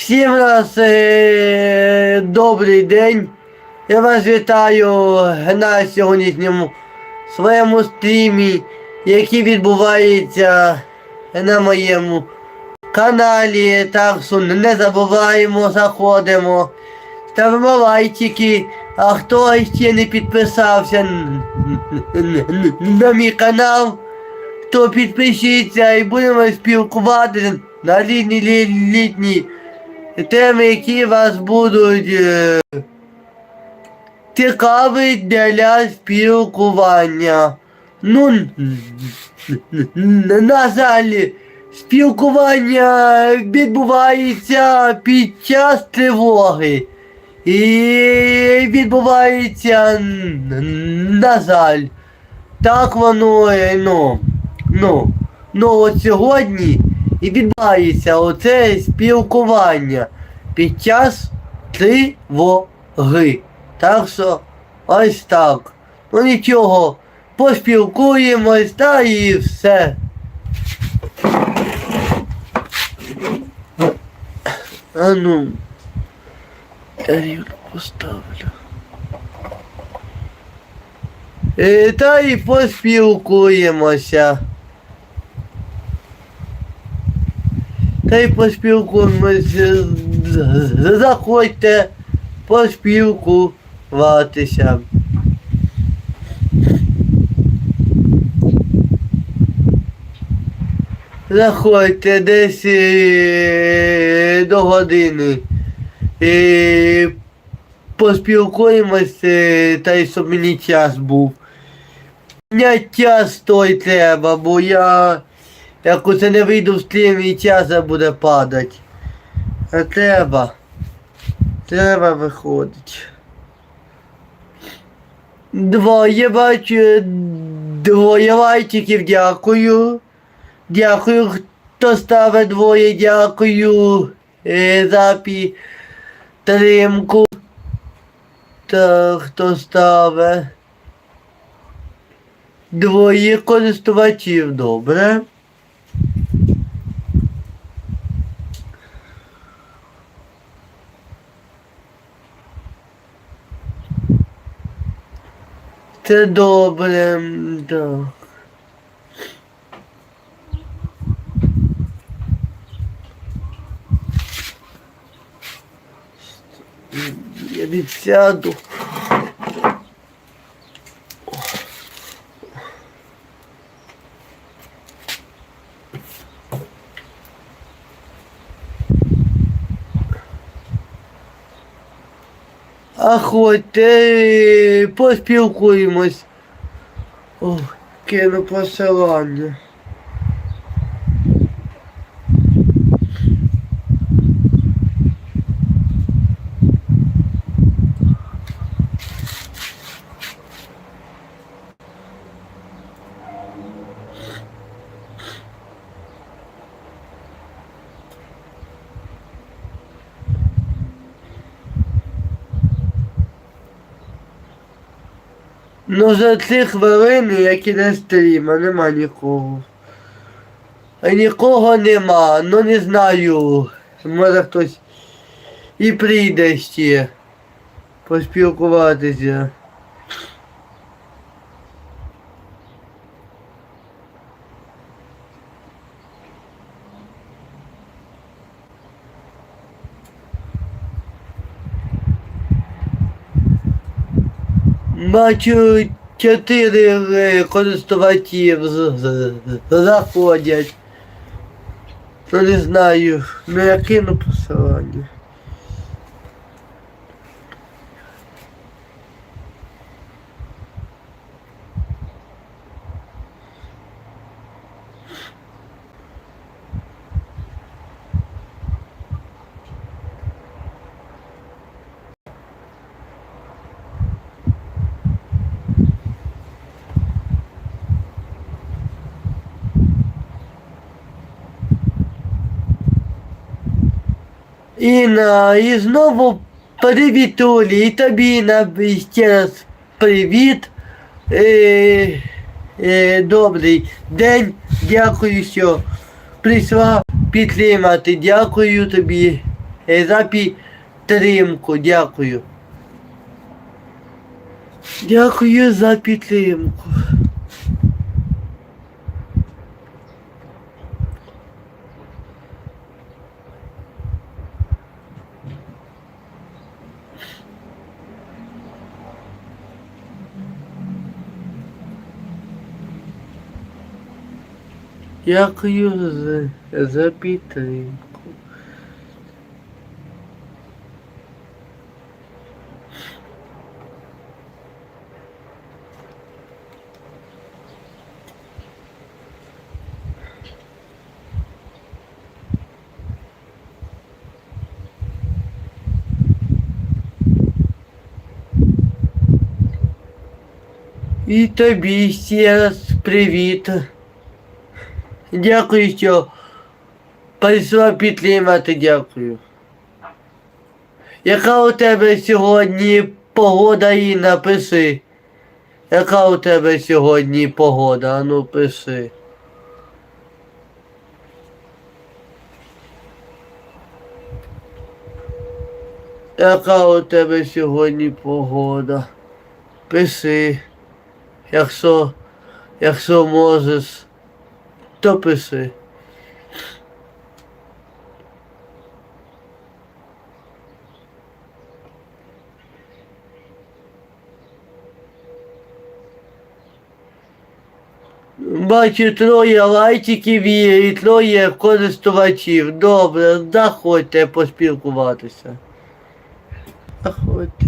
Всім раз е, добрий день. Я вас вітаю на сьогоднішньому своєму стрімі, який відбувається на моєму каналі. Так що не забуваємо, заходимо, ставимо лайчики. А хто ще не підписався на мій канал, то підпишіться і будемо спілкуватися на різні лі- літні теми, які вас будуть е, цікаві для спілкування. Ну, на жаль, спілкування відбувається під час тривоги. І відбувається, на жаль, так воно, е, ну, ну, ну от сьогодні відбувається оце спілкування під час тривоги. Так що ось так. Ну нічого, поспілкуємось та і все. А ну, тарілку поставлю. Е, та і поспілкуємося. Та й поспілкуємося. Заходьте поспілкуватися. Заходьте десь е, до години. Е, поспілкуємося, та й щоб мені час був. Мені час той треба, бо я як оце не вийду в стрім і час буде падати. А треба. Треба виходить. Двоє бачу, двоє лайчиків, дякую. Дякую, хто ставить двоє, дякую е, за. Та хто ставить. Двоє користувачів, добре. Це добре, да. Я відсяду. А поспілкуємось. О, кину посилання. Ну за ці хвилини, як іде стрім, а нема нікого. Нікого нема, ну не знаю. Може хтось і прийде ще поспілкуватися. Бачу, чотири користувачів заходять. То не знаю, на яке посилання. І, на, і знову привіт, Олі, і тобі на, ще раз привіт. Е, е, добрий день. Дякую, що прийшла підтримати. Дякую тобі. е, за підтримку. Дякую. Дякую за підтримку. Дякую за, за підтримку. І тобі ще раз привіт. Дякую, що прийшла підтримати, дякую. Яка у тебе сьогодні погода і напиши? Яка у тебе сьогодні погода? Ану пиши. Яка у тебе сьогодні погода? Пиши. Якщо, якщо можеш, то пиши. Бачу троє лайчиків є і троє користувачів. Добре, заходьте поспілкуватися. Заходьте.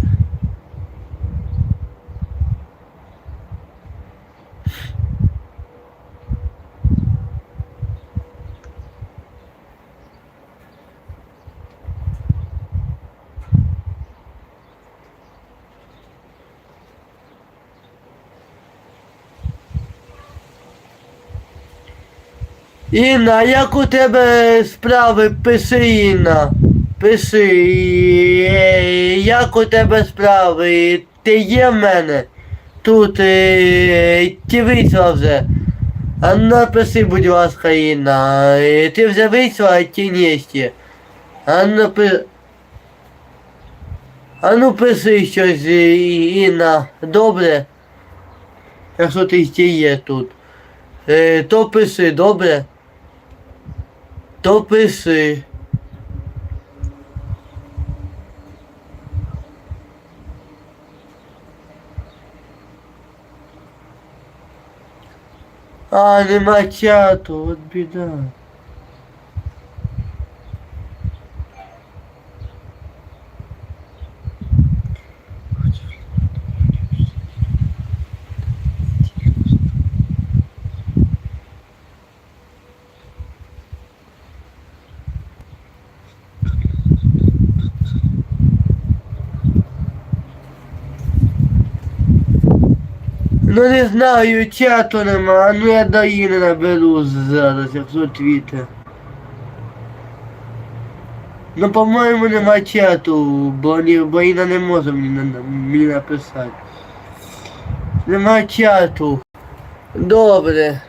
Інна, як у тебе справи? Пиши, Інна. Пиши, як у тебе справи? Ти є в мене? Тут е, ти вийшла вже. А ну, напиши, будь ласка, Інна. Е, Ти вже вийшла чи ні ще? А ну пи... А ну пиши щось, е, Інна. Добре? Якщо ти ще є тут. То пиши, добре? То пиши. А, нема чату, от біда. Ну не знаю, чату нема, ну я до Іни наберу зараз, якщо твіттер. Ну по-моєму нема чату, бо, Іна не може мені, мені написати. Нема чату. Добре.